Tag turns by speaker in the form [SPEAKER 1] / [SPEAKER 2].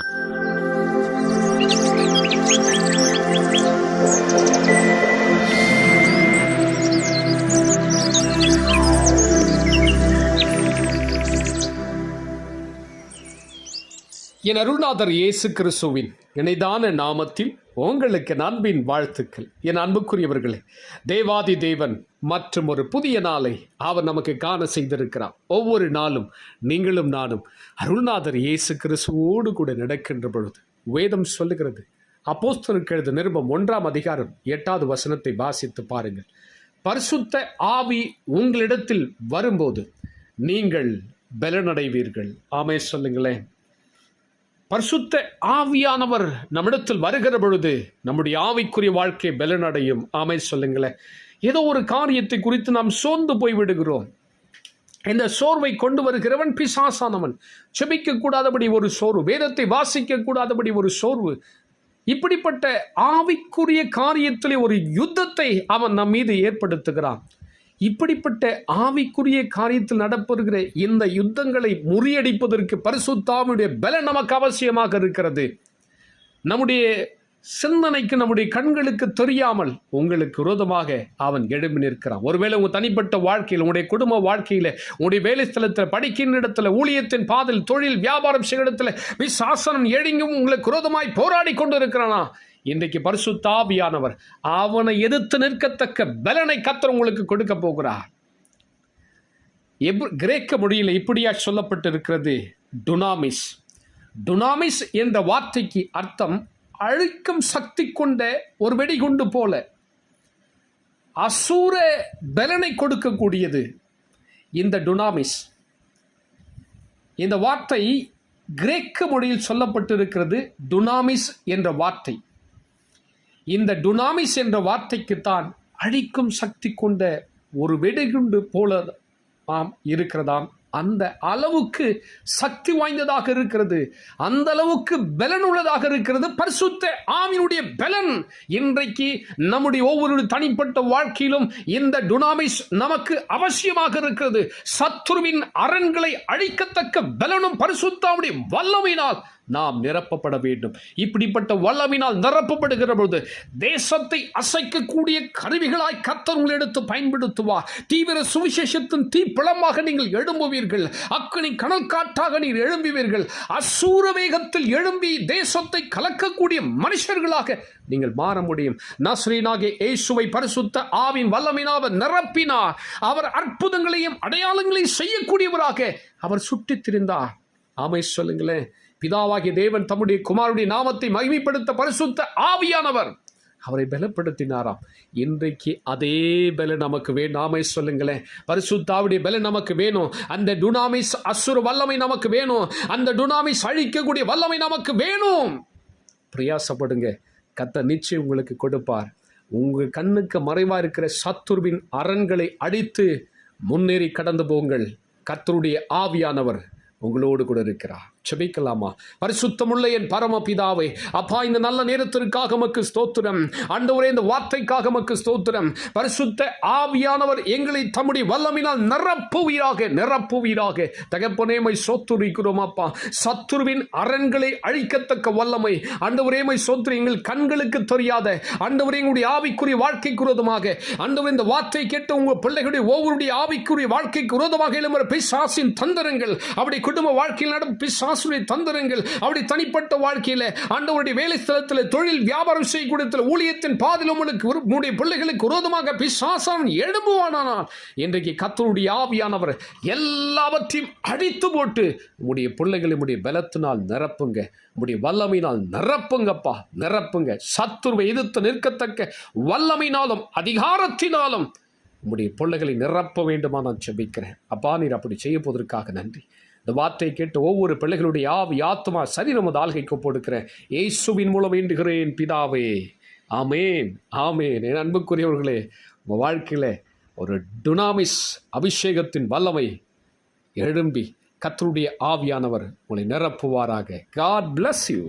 [SPEAKER 1] Música என் அருள்நாதர் இயேசு கிறிஸ்துவின் இணைதான நாமத்தில் உங்களுக்கு என் அன்பின் வாழ்த்துக்கள். என் அன்புக்குரியவர்களே தேவாதி தேவன் மற்றும் ஒரு புதிய நாளை அவர் நமக்கு காண செய்திருக்கிறார். ஒவ்வொரு நாளும் நீங்களும் நானும் அருள்நாதர் இயேசு கிறிஸ்துவோடு கூட நடக்கின்ற பொழுது வேதம் சொல்லுகிறது. அப்போஸ்தலருக்கு எழுத நிருபம் ஒன்றாம் அதிகாரம் எட்டாவது வசனத்தை வாசித்து பாருங்கள். பரிசுத்த ஆவி உங்களிடத்தில் வரும்போது நீங்கள் பலனடைவீர்கள். ஆமே சொல்லுங்களேன். பரிசுத்த ஆவியானவர் நம்மிடத்தில் வருகிற பொழுது நம்முடைய ஆவிக்குரிய வாழ்க்கை பலனடையும். ஆமை சொல்லுங்களேன் ஏதோ ஒரு காரியத்தை குறித்து நாம் சோர்ந்து போய் விடுகிறோம். இந்த சோர்வை கொண்டு வருகிறவன் பிசாசானவன். செபிக்க கூடாதபடி ஒரு சோர்வு வேதத்தை வாசிக்க கூடாதபடி ஒரு சோர்வு. இப்படிப்பட்ட ஆவிக்குரிய காரியத்திலே ஒரு யுத்தத்தை அவன் நம் மீது ஏற்படுத்துகிறான். இப்படிப்பட்ட ஆவிக்குரிய காரியத்தில் நடப்பெறுகிற இந்த யுத்தங்களை முறியடிப்பதற்கு பரிசுத்தாவுடைய பல நமக்கு அவசியமாக இருக்கிறது. நம்முடைய சிந்தனைக்கு நம்முடைய கண்களுக்கு தெரியாமல் உங்களுக்கு விரோதமாக அவன் எழும்பி நிற்கிறான். ஒருவேளை உங்கள் தனிப்பட்ட வாழ்க்கையில் உங்களுடைய குடும்ப வாழ்க்கையில் உங்களுடைய வேலை ஸ்தலத்தில் படிக்கின்ற இடத்துல ஊழியத்தின் பாதையில் தொழில் வியாபாரம் செய்கிற இடத்துல விசாசனம் எழுங்கும் உங்களுக்கு விரோதமாய் போராடி கொண்டு இருக்கிறானா இன்றைக்கு பரிசுத்தாவியானவர் அவனை எதிர்த்து நிற்கத்தக்க பலனை கத்தர் உங்களுக்கு கொடுக்க போகிறார். எப் கிரேக்க மொழியில் இப்படியா சொல்லப்பட்டிருக்கிறது? டுனாமிஸ். டுனாமிஸ் என்ற வார்த்தைக்கு அர்த்தம் அழிக்கும் சக்தி கொண்ட ஒரு வெடிகுண்டு போல. அசூர பலனை கொடுக்கக்கூடியது இந்த டுனாமிஸ். இந்த வார்த்தை கிரேக்க மொழியில் சொல்லப்பட்டிருக்கிறது டுனாமிஸ் என்ற வார்த்தை. இந்த டுனாமிஸ் என்ற வார்த்தைக்குத்தான் அழிக்கும் சக்தி கொண்ட ஒரு வெடிகுண்டு போல ஆம் இருக்கிறதாம். அந்த அளவுக்கு சக்தி வாய்ந்ததாக இருக்கிறது. அந்த அளவுக்கு பலன் உள்ளதாக இருக்கிறது. பரிசுத்த ஆமினுடைய பலன் இன்றைக்கு நம்முடைய ஒவ்வொரு தனிப்பட்ட வாழ்க்கையிலும் இந்த டுனாமிஸ் நமக்கு அவசியமாக இருக்கிறது. சத்துருவின் அரண்களை அழிக்கத்தக்க பலனும் பரிசுத்தாவுடைய வல்லமையினால் நாம் நிரப்பப்பட வேண்டும். இப்படிப்பட்ட வல்லமினால் நிரப்பப்படுகிற பொழுது தேசத்தை அசைக்கக்கூடிய கருவிகளாய் கத்தர் எடுத்து பயன்படுத்துவார். தீவிர சுவிசேஷத்தின் தீப்பிளமாக நீங்கள் எழும்புவீர்கள். அக்கனி கணல் காற்றாக நீங்கள் எழும்புவீர்கள். அசூர வேகத்தில் எழும்பி தேசத்தை கலக்கக்கூடிய மனுஷர்களாக நீங்கள் மாற முடியும். நஸ்ரீனாகிய இயேசுவை பரிசுத்த ஆவின் வல்லமினாவை நிரப்பினார். அவர் அற்புதங்களையும் அடையாளங்களையும் செய்யக்கூடியவராக அவர் சுட்டித் திரிந்தார் ஆமை சொல்லுங்களேன். பிதாவாகிய தேவன் தம்முடைய குமாருடைய நாமத்தை மகிமைப்படுத்த பரிசுத்த ஆவியானவர். அவரை பலப்படுத்தினாராம். இன்றைக்கு அதே பல நமக்கு வேணும் நாமே சொல்லுங்களேன். பரிசுத்தாவுடைய பல நமக்கு வேணும். அந்த டுனாமிஸ் அசுர வல்லமை நமக்கு வேணும். அந்த டுனாமிஸ் அழிக்கக்கூடிய வல்லமை நமக்கு வேணும். பிரயாசப்படுங்க. கத்த நிச்சயம் உங்களுக்கு கொடுப்பார். உங்கள் கண்ணுக்கு மறைவாக இருக்கிற சத்துருவின் அரண்களை அடித்து முன்னேறி கடந்து போங்கள். கத்தருடைய ஆவியானவர். உங்களோடு கூட இருக்கிறார். செபிக்கலாமா பரிசுத்தமுள்ள என் பரமபிதாவை அப்பா இந்த நல்ல நேரத்திற்காக மக்கு ஸ்தோத்திரம். ஆண்டவரே இந்த வார்த்தைக்காக மக்கு ஸ்தோத்திரம். பரிசுத்த ஆவியானவர் எங்களை தம்முடைய வல்லமினால் நிரப்புவீராக நிரப்புவீராக. தகப்பனேமை சோத்துரிக்கிறோம் அப்பா. சத்துருவின் அரண்களை அழிக்கத்தக்க வல்லமை. அண்டவரேமை சோத்துரு எங்கள் கண்களுக்கு தெரியாத அண்டவரே எங்களுடைய ஆவிக்குரிய வாழ்க்கைக்கு விரோதமாக அண்டவர் இந்த வார்த்தை கேட்டு உங்கள் பிள்ளைகளுடைய ஒவ்வொருடைய ஆவிக்குரிய வாழ்க்கைக்கு விரோதமாக எழும்புற பிசாசின் தந்திரங்கள். அப்படி குடும்ப வாழ்க்கையில் நடும் பிசாசுடைய தந்திரங்கள். அப்படி தனிப்பட்ட வாழ்க்கையில் ஆண்டவருடைய வேலை ஸ்தலத்தில் தொழில் வியாபாரம் செய்யக்கூடிய ஊழியத்தின் பாதில் உங்களுக்கு விரு- உங்களுடைய பிள்ளைகளுக்கு விரோதமாக பிசாசன் எழும்புவானானால் இன்றைக்கு கத்தருடைய ஆவியானவர் எல்லாவற்றையும் அடித்து போட்டு உங்களுடைய பிள்ளைகளை உடைய பலத்தினால் நிரப்புங்க. உங்களுடைய வல்லமையினால் நிரப்புங்கப்பா நிரப்புங்க. சத்துருவை எதிர்த்து நிற்கத்தக்க வல்லமையினாலும் அதிகாரத்தினாலும் உம்முடைய பிள்ளைகளை நிரப்ப வேண்டுமா நான் செபிக்கிறேன் அப்பா நீர் அப்படி செய்ய போவதற்காக நன்றி. இந்த வார்த்தை கேட்டு ஒவ்வொரு பிள்ளைகளுடைய ஆவி ஆத்மா சரீரம் ஆள்கைக்கு போடுக்கிறேன் ஏசுவின் மூலம் வேண்டுகிறேன் பிதாவே. ஆமேன் ஆமேன். என் அன்புக்குரியவர்களே உங்கள் வாழ்க்கையில் ஒரு டுனாமிஸ் அபிஷேகத்தின் வல்லமை எழும்பி கத்தருடைய ஆவியானவர் உங்களை நிரப்புவாராக. God bless you